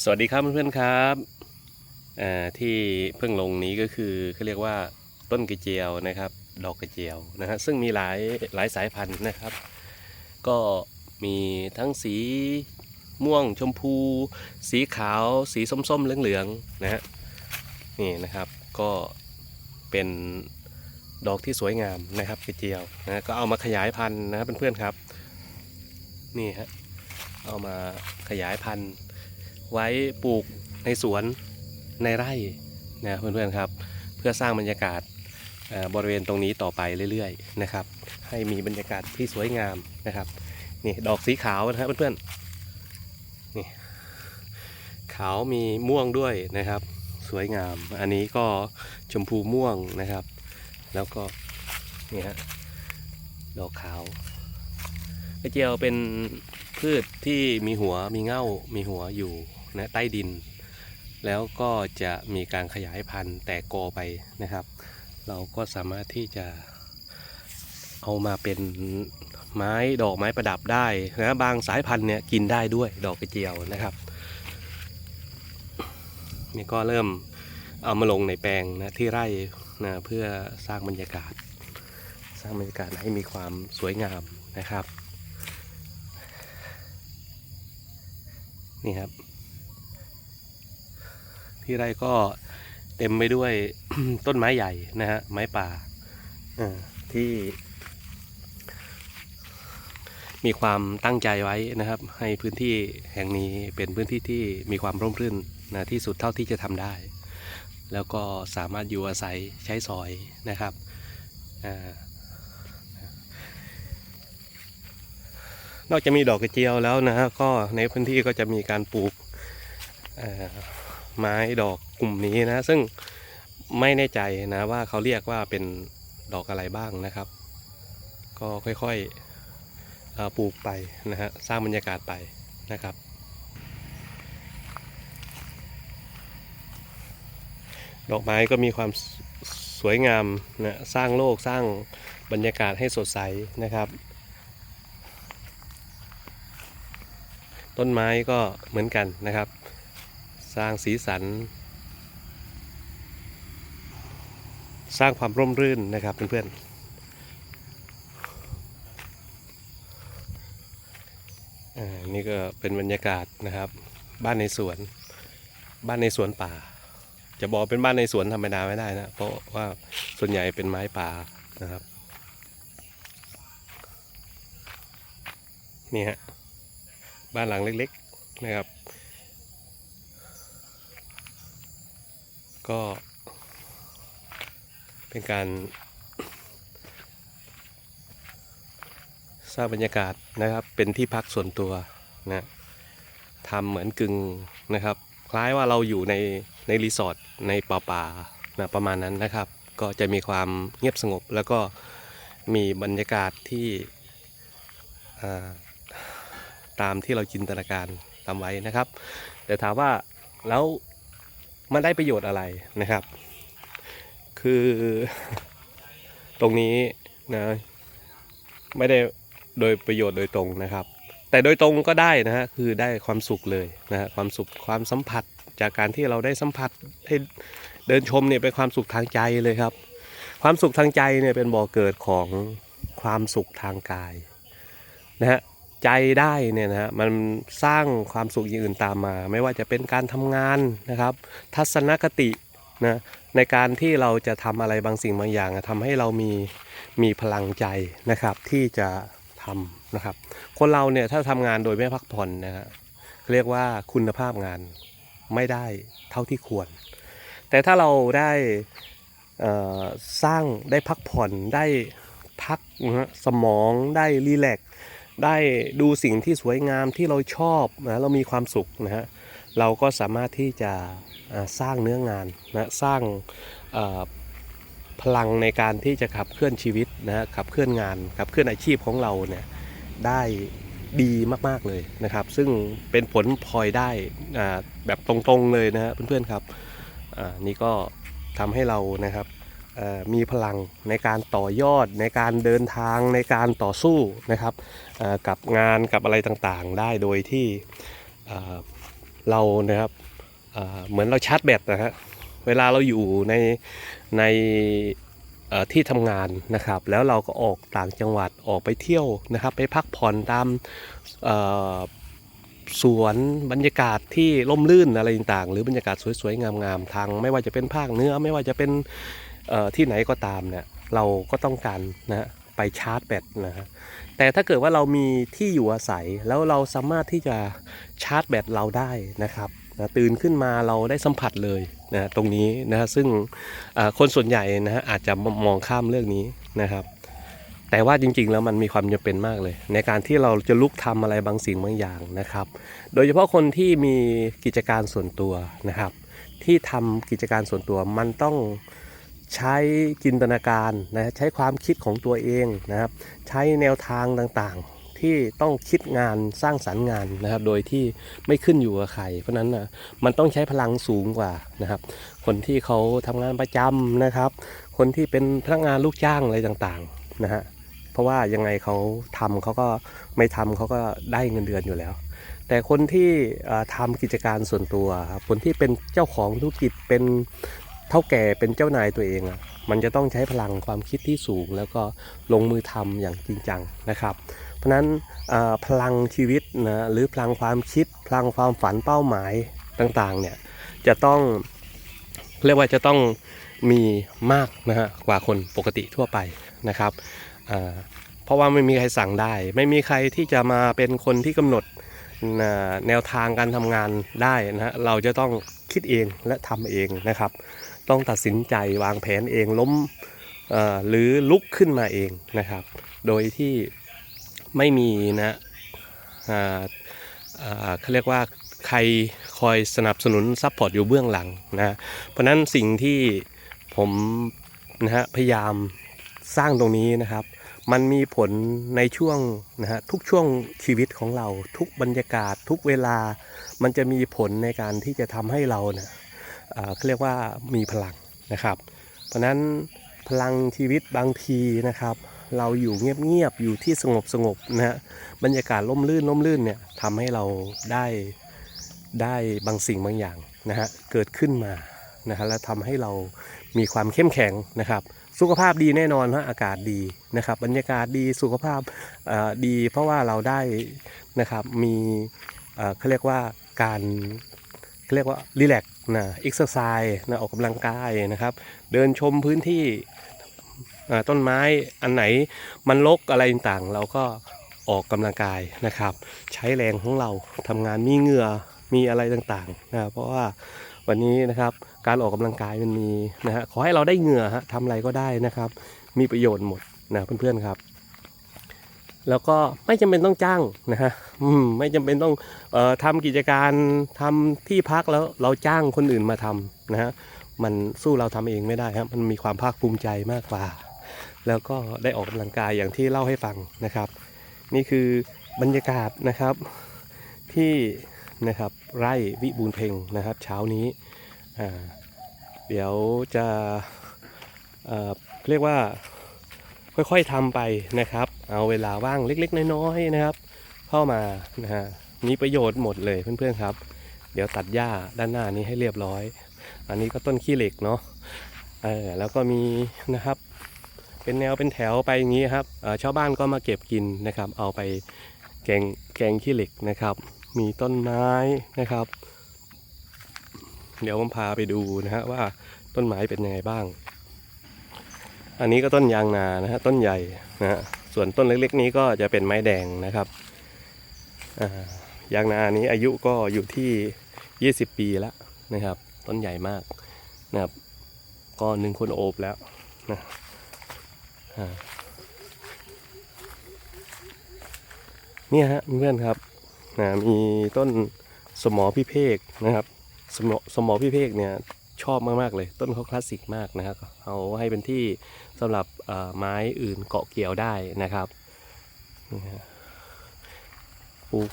สวัสดีครับเพื่อนๆครับที่เพิ่งลงนี้ก็คือเขาเรียกว่าต้นกระเจียวนะครับ ดอกกระเจียวนะฮะซึ่งมีหลายหลายสายพันธุ์นะครับ ก็มีทั้งสีม่วงชมพู สีขาว สีส้มๆเหลืองๆนะฮะนี่นะครับก็เป็นดอกที่สวยงามนะครับกระเจียวนะก็เอามาขยายพันธุ์นะครับเพื่อนๆครับนี่ฮะเอามาขยายพันธุ์ ไว้ปลูกในสวนในไร่นะเพื่อนๆครับ เพื่อสร้างบรรยากาศบริเวณตรงนี้ต่อไปเรื่อยๆนะครับ ให้มีบรรยากาศที่สวยงามนะครับนี่ดอกสีขาวนะครับเพื่อนๆนี่ขาวมีม่วงด้วยนะครับ สวยงาม อันนี้ก็ชมพูม่วงนะครับ แล้วก็นี่ฮะดอกขาวกระเจียวเป็นพืชที่มีหัวมีเง่ามีหัวอยู่ นะใต้ดิน แล้วก็จะมีการขยายพันธุ์แตกกอไปนะครับ เราก็สามารถที่จะเอามาเป็นไม้ดอกไม้ประดับได้นะบางสายพันธุ์เนี่ยกินได้ด้วยดอกกระเจียวนะครับนี่ก็เริ่มเอามาลงในแปลงนะที่ไร่นะเพื่อสร้างบรรยากาศ สร้างบรรยากาศให้มีความสวยงามนะครับ นี่ครับ ที่ไร่ก็เต็มไปด้วยต้นไม้ใหญ่นะฮะไม้ป่าที่ มีความตั้งใจไว้นะครับ ให้พื้นที่แห่งนี้เป็นพื้นที่ที่มีความร่มรื่นนะที่สุดเท่าที่จะทำได้ แล้วก็สามารถอยู่อาศัยใช้สอยนะครับนอกจากมีดอกกระเจียวแล้วนะฮะก็ในพื้นที่ก็จะมีการปลูก ไม้ดอกกลุ่มนี้นะ ซึ่งไม่แน่ใจนะว่าเขาเรียกว่าเป็นดอกอะไรบ้างนะครับ ก็ค่อยๆปลูกไปนะฮะสร้างบรรยากาศไปนะครับ ดอกไม้ก็มีความสวยงามนะสร้างโลกสร้างบรรยากาศให้สดใสนะครับ ต้นไม้ก็เหมือนกันนะครับ สร้างสีสัน สร้างความร่มรื่นนะครับเพื่อนๆอ่านี่ก็เป็นบรรยากาศนะครับ บ้านในสวน บ้านในสวนป่า จะบอกเป็นบ้านในสวนธรรมดาไม่ได้นะ เพราะว่าส่วนใหญ่เป็นไม้ป่านะครับนี่ฮะบ้านหลังเล็ก ๆ นะครับ ก็เป็นการ สร้างบรรยากาศนะครับ เป็นที่พักส่วนตัวนะทำเหมือนกึ่งนะครับ คล้ายว่าเราอยู่ในในรีสอร์ทในป่าป่านะประมาณนั้นนะครับ ก็จะมีความเงียบสงบ แล้วก็มีบรรยากาศที่ตามที่เราจินตนาการทำไว้นะครับ แต่ถามว่าแล้ว มันได้ประโยชน์อะไรนะครับ คือตรงนี้นะไม่ได้โดยประโยชน์โดยตรงนะครับ แต่โดยตรงก็ได้นะฮะคือได้ความสุขเลยนะฮะความสุขความสัมผัสจากการที่เราได้สัมผัสได้เดินชมเนี่ยเป็นความสุขทางใจเลยครับ ความสุขทางใจเนี่ยเป็นบ่อเกิดของความสุขทางกายนะฮะ ใจได้เนี่ยนะฮะมันสร้างความสุขอย่างอื่นตามมา ไม่ว่าจะเป็นการทำงานนะครับ ทัศนคตินะในการที่เราจะทำอะไรบางสิ่งบางอย่างทำให้เรามีมีพลังใจนะครับที่จะทำนะครับ คนเราเนี่ยถ้าทำงานโดยไม่พักผ่อนนะฮะเรียกว่าคุณภาพงานไม่ได้เท่าที่ควร แต่ถ้าเราได้สร้างได้พักผ่อนได้พักสมองได้รีแลก ได้ดูสิ่งที่สวยงามที่เราชอบนะเรามีความสุขนะฮะเราก็สามารถที่จะสร้างเนื้องานนะสร้างพลังในการที่จะขับเคลื่อนชีวิตนะฮะขับเคลื่อนงานขับเคลื่อนอาชีพของเราเนี่ยได้ดีมากๆเลยนะครับ ซึ่งเป็นผลพลอยได้แบบตรงๆเลยนะฮะเพื่อนๆครับอ่านี่ก็ทำให้เรานะครับ มีพลังในการต่อยอดในการเดินทางในการต่อสู้นะครับกับงานกับอะไรต่างๆ ได้โดยที่เรานะครับเหมือนเราชาร์จแบตนะฮะเวลาเราอยู่ในในที่ทำงานนะครับ แล้วเราก็ออกต่างจังหวัดออกไปเที่ยวนะครับ ไปพักผ่อนตามสวนบรรยากาศที่ร่มรื่นอะไรต่างๆ หรือบรรยากาศสวยๆงามๆทาง ไม่ว่าจะเป็นภาคเหนือไม่ว่าจะเป็น ที่ไหนก็ตามเนี่ยเราก็ต้องการนะไปชาร์จแบตนะฮะแต่ถ้าเกิดว่าเรามีที่อยู่อาศัยแล้วเราสามารถที่จะชาร์จแบตเราได้นะครับนะตื่นขึ้นมาเราได้สัมผัสเลยนะตรงนี้นะฮะซึ่งคนส่วนใหญ่นะฮะอาจจะมองข้ามเรื่องนี้นะครับ แต่ว่าจริงๆแล้วมันมีความจำเป็นมากเลย ในการที่เราจะลุกทำอะไรบางสิ่งบางอย่างนะครับ โดยเฉพาะคนที่มีกิจการส่วนตัวนะครับ ที่ทำกิจการส่วนตัวมันต้อง ใช้จินตนาการนะใช้ความคิดของตัวเองนะครับ ใช้แนวทางต่างๆ ที่ต้องคิดงานสร้างสรรค์งานนะครับ โดยที่ไม่ขึ้นอยู่กับใครเพราะนั้นนะมันต้องใช้พลังสูงกว่านะครับ คนที่เขาทำงานประจำนะครับ คนที่เป็นพนักงานลูกจ้างอะไรต่างๆนะฮะเพราะว่ายังไงเขาทำเขาก็ไม่ทำเขาก็ได้เงินเดือนอยู่แล้ว แต่คนที่เอ่อทำกิจการส่วนตัว คนที่เป็นเจ้าของธุรกิจเป็น เท่าแก่เป็นเจ้านายตัวเองอะมันจะต้องใช้พลังความคิดที่สูง แล้วก็ลงมือทำอย่างจริงจังนะครับ เพราะฉะนั้นพลังชีวิตนะหรือพลังความคิด พลังความฝันเป้าหมายต่างๆเนี่ยจะต้องเรียกว่าจะต้องมีมากนะฮะกว่าคนปกติทั่วไปนะครับเพราะว่าไม่มีใครสั่งได้ ไม่มีใครที่จะมาเป็นคนที่กำหนด แนวทางการทำงานได้นะฮะเราจะต้องคิดเองและทำเองนะครับ ต้องตัดสินใจวางแผนเองล้มหรือลุกขึ้นมาเองนะครับ โดยที่ไม่มีนะเขาเรียกว่าใครคอยสนับสนุนซัพพอร์ตอยู่เบื้องหลังนะเพราะนั้นสิ่งที่ผมนะฮะพยายามสร้างตรงนี้นะครับ มันมีผลในช่วงนะฮะทุกช่วงชีวิตของเรา ทุกบรรยากาศ ทุกเวลา มันจะมีผลในการที่จะทำให้เราเนี่ยเขาเรียกว่ามีพลังนะครับ เพราะนั้นพลังชีวิตบางทีนะครับ เราอยู่เงียบๆอยู่ที่สงบสงบๆนะฮะบรรยากาศร่มรื่นร่มรื่นเนี่ยทำให้เราได้ได้บางสิ่งบางอย่างนะฮะเกิดขึ้นมานะฮะและทำให้เรามีความเข้มแข็งนะครับ สุขภาพดีแน่นอนฮะอากาศดีนะครับ บรรยากาศดีสุขภาพดี เพราะว่าเราได้นะครับมีเขาเรียกว่าการเขาเรียกว่ารีแลกซ์นะเอ็กซ์ไซส์นะออกกำลังกายนะครับ เดินชมพื้นที่ต้นไม้อันไหนมันรกอะไรต่างๆ เราก็ออกกำลังกายนะครับ ใช้แรงของเราทำงานมีเหงื่อมีอะไรต่างๆนะเพราะว่าวันนี้นะครับ การออกกำลังกายมันมีนะฮะขอให้เราได้เหงื่อฮะทำอะไรก็ได้นะครับ มีประโยชน์หมดนะเพื่อนๆครับ แล้วก็ไม่จำเป็นต้องจ้างนะฮะไม่จำเป็นต้องออทำกิจการทำที่พักแล้วเราจ้างคนอื่นมาทำนะฮะมันสู้เราทำเองไม่ได้ครับมันมีความภาคภูมิใจมากกว่า แล้วก็ได้ออกกำลังกายอย่างที่เล่าให้ฟังนะครับ นี่คือบรรยากาศนะครับที่นะครับไร่วิบูลเพ็งนะครับ เช้านี้อ่า เดี๋ยวจะเเรียกว่าค่อยๆทำไปนะครับ เอาเวลาว่างเล็กๆ น้อยๆนะครับ เข้ามานะฮะมีประโยชน์หมดเลยเพื่อนๆครับ เดี๋ยวตัดหญ้าด้านหน้านี้ให้เรียบร้อย อันนี้ก็ต้นขี้เหล็กเนาะเออแล้วก็มีนะครับ เป็นแนวเป็นแถวไปอย่างนี้ครับเอ่อชาวบ้านก็มาเก็บกินนะครับ เอาไปแกงแกงขี้เหล็กนะครับ มีต้นไม้นะครับ เดี๋ยวผมพาไปดูนะฮะว่าต้นไม้เป็นยังไงบ้าง อันนี้ก็ต้นยางนานะฮะต้นใหญ่นะฮะส่วนต้นเล็กๆ นี้ก็จะเป็นไม้แดงนะครับายางนานี้อายุก็อยู่ที่ 20 ปีแล้วนะครับ ต้นใหญ่มากนะครับ ก็หนึ่งคนโอบแล้วนะเนี่ยฮะเพื่อนครับนะมีต้นสมอพิเภกนะครับ สมอสมอพิเภกเนี่ยชอบมากๆเลย ต้นเขาคลาสสิกมากนะครับเอาให้เป็นที่สำหรับไม้อื่นเกาะเกี่ยวได้นะครับปลูก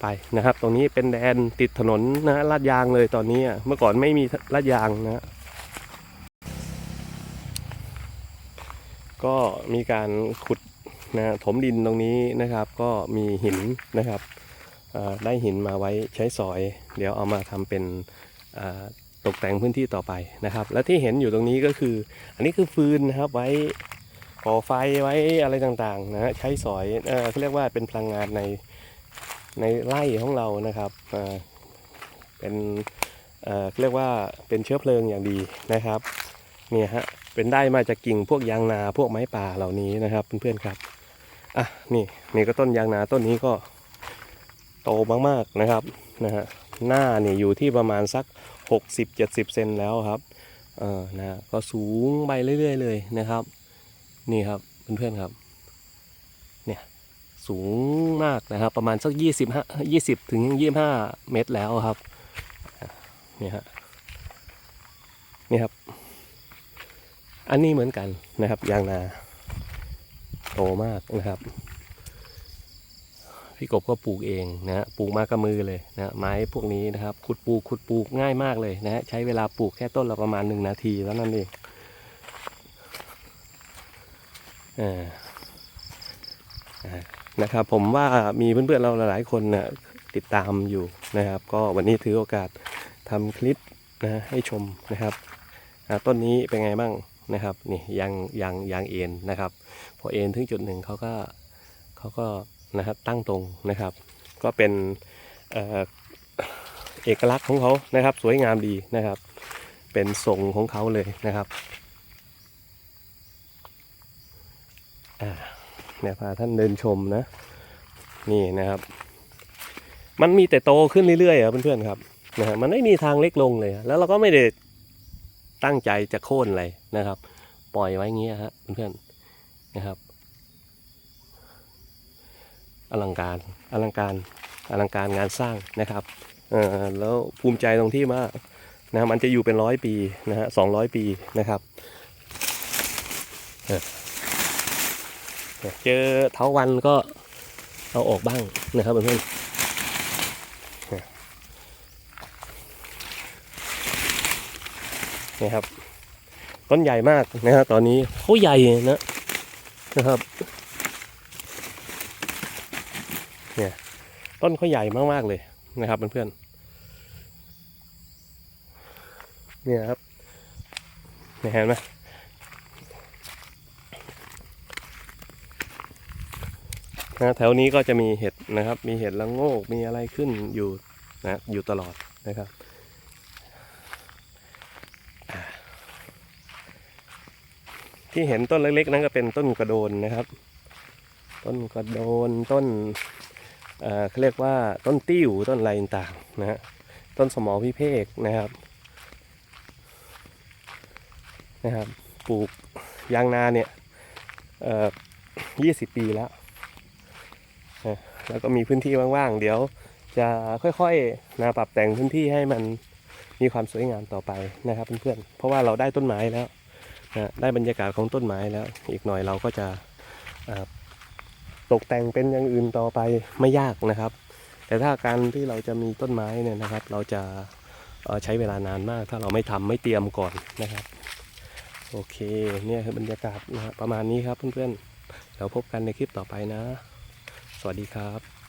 ไปนะครับ ตรงนี้เป็นแดนติดถนนนะลาดยางเลยตอนนี้เมื่อก่อนไม่มีลาดยางนะฮะก็มีการขุดนะถมดินตรงนี้นะครับ ก็มีหินนะครับ ได้หินมาไว้ใช้สอย เดี๋ยวเอามาทำเป็นตกแต่งพื้นที่ต่อไปนะครับ และที่เห็นอยู่ตรงนี้ก็คือ อันนี้คือฟืนนะครับไว้ก่อไฟไว้อะไรต่างๆนะฮะใช้สอยเขาเรียกว่าเป็นพลังงานในในไร่ของเรานะครับเป็นเอ่อเขาเรียกว่าเป็นเชื้อเพลิงอย่างดีนะครับเนี่ยฮะเป็นได้มาจากกิ่งพวกยางนาพวกไม้ป่าเหล่านี้นะครับเพื่อนๆครับอะนี่นี่ก็ต้นยางนาต้นนี้ก็ โตมากๆนะครับนะฮะหน้าเนี่ยอยู่ที่ประมาณสัก 60-70 เซนแล้วครับเออนะก็สูงไปเรื่อย ๆ เลยนะครับ นี่ครับเพื่อนๆครับเนี่ยสูงมากนะครับประมาณสักยี่สิบห้ายี่สิบถึงยี่สิบห้าเมตรแล้วครับนี่ฮะนี่ครับ อันนี้เหมือนกันนะครับยางนาโตมากนะครับ พี่กบก็ปลูกเองนะฮะปลูกมากับมือเลยนะไม้พวกนี้นะครับขุดปลูกขุดปลูกง่ายมากเลยนะใช้เวลาปลูกแค่ต้นละประมาณหนึ่งนาทีแล้วนั่นเองนะครับผมว่ามีเพื่อนๆเราหลายๆคนนะติดตามอยู่นะครับ ก็วันนี้ถือโอกาสทำคลิปนะให้ชมนะครับต้นนี้เป็นไงบ้างนะครับนี่ยางยางยางเอ็นนะครับ พอเอ็นถึงจุดหนึ่งเขาก็เขาก็ นะครับตั้งตรงนะครับ ก็เป็นเออเอกลักษณ์ของเขานะครับ สวยงามดีนะครับ เป็นทรงของเขาเลยนะครับเนี่ยพาท่านเดินชมนะนี่นะครับ มันมีแต่โตขึ้นเรื่อยๆอะเพื่อนๆครับนะฮะมันไม่มีทางเล็กลงเลยแล้วเราก็ไม่ได้ตั้งใจจะโค่นอะไรนะครับ ปล่อยไว้เงี้ยฮะเพื่อนๆนะครับ อลังการอลังการอลังการงานสร้างนะครับแล้วภูมิใจตรงที่ว่านะมันจะอยู่เป็นร้อยปีนะฮะสองร้อยปีนะครับเออเนี่ยเจอเถาวันก็เอาออกบ้างนะครับเพื่อนนี่ครับต้นใหญ่มากนะฮะตอนนี้เขาใหญ่นะนะครับ ต้นเขาใหญ่มากๆเลยนะครับเพื่อนๆเนี่ยครับเนี่ยเห็นไหมนะแถวนี้ก็จะมีเห็ดนะครับ มีเห็ดละโงก มีอะไรขึ้นอยู่นะอยู่ตลอดนะครับอ่าที่เห็นต้นเล็กๆ นั้นก็เป็นต้นกระโดนนะครับ ต้นกระโดนต้น เขาเรียกว่าต้นติ้วต้นอะไรต่างๆนะฮะต้นสมอพิเภกนะครับนะครับปลูกยางนาเนี่ยยี่สิบปีแล้วนะแล้วก็มีพื้นที่ว่างๆ เดี๋ยวจะค่อยๆนะปรับแต่งพื้นที่ให้มันมีความสวยงามต่อไปนะครับเพื่อนๆเพราะว่าเราได้ต้นไม้แล้วนะได้บรรยากาศของต้นไม้แล้ว อีกหน่อยเราก็จะ ตกแต่งเป็นอย่างอื่นต่อไปไม่ยากนะครับ แต่ถ้าการที่เราจะมีต้นไม้เนี่ยนะครับ เราจะใช้เวลานานมาก ถ้าเราไม่ทำไม่เตรียมก่อนนะครับ โอเคเนี่ยคือบรรยากาศนะฮะประมาณนี้ครับเพื่อนๆแล้วพบกันในคลิปต่อไปนะ สวัสดีครับ